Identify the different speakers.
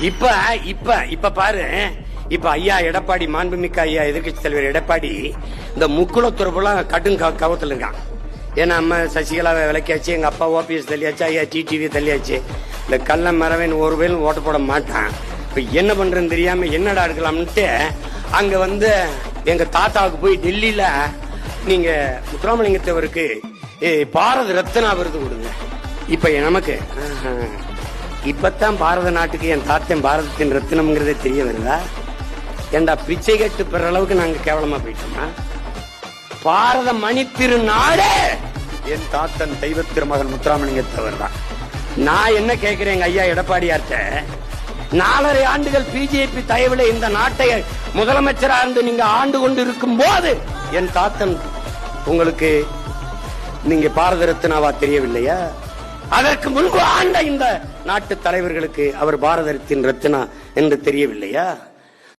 Speaker 1: இப்ப இப்ப இப்ப பாரு. இப்ப ஐயா எடப்பாடி மாண்புமிக்க ஐயா எதிர்கட்சி தலைவர் எடப்பாடி இந்த முக்குளத்துறப்புலாம் கடும் க- கவத்துல இருக்கான் ஏன்னா அம்மா சசிகலாவை விளக்கியாச்சு எங்க அப்பா ஓபிஎஸ் தள்ளியாச்சு ஐயா டிடிவி தள்ளியாச்சு. இந்த கள்ள மரவன் ஒரு வேலும் ஓட்ட போட மாட்டான். இப்ப என்ன பண்றேன்னு தெரியாம என்னடா எடுக்கலாம்னுட்டு அங்க வந்து எங்க தாத்தாவுக்கு போய் டெல்லியில நீங்க முத்துராமலிங்கத்தவருக்கு பாரத ரத்னா விருது கொடுங்க. இப்ப நமக்கு இப்பத்தான் பாரத நாட்டுக்கு என் தாத்தன் பாரதத்தின் ரத்தினம்ங்கிறதே தெரிய வருதா? ஏண்டா பிச்சை கட்டு பெற அளவுக்கு நாங்க கேவலமா போயிட்டோமா? பாரத மணி திருநாடே என் தாத்தன் தெய்வ திருமகன் முத்துராமலிங்கத்தவர் தான் நான் என்ன கேட்கிறேன் எங்க ஐயா எடப்பாடியார்ட்ட? நாலரை ஆண்டுகள் பிஜேபி தயவுல இந்த நாட்டை முதலமைச்சரா இருந்து நீங்க ஆண்டு கொண்டு இருக்கும் போது என் தாத்தன் உங்களுக்கு நீங்க பாரத ரத்னாவா தெரியவில்லையா? அதற்கு முன்பு ஆண்ட இந்த நாட்டு தலைவர்களுக்கு அவர் பாரதத்தின் ரத்னா என்று தெரியவில்லையா?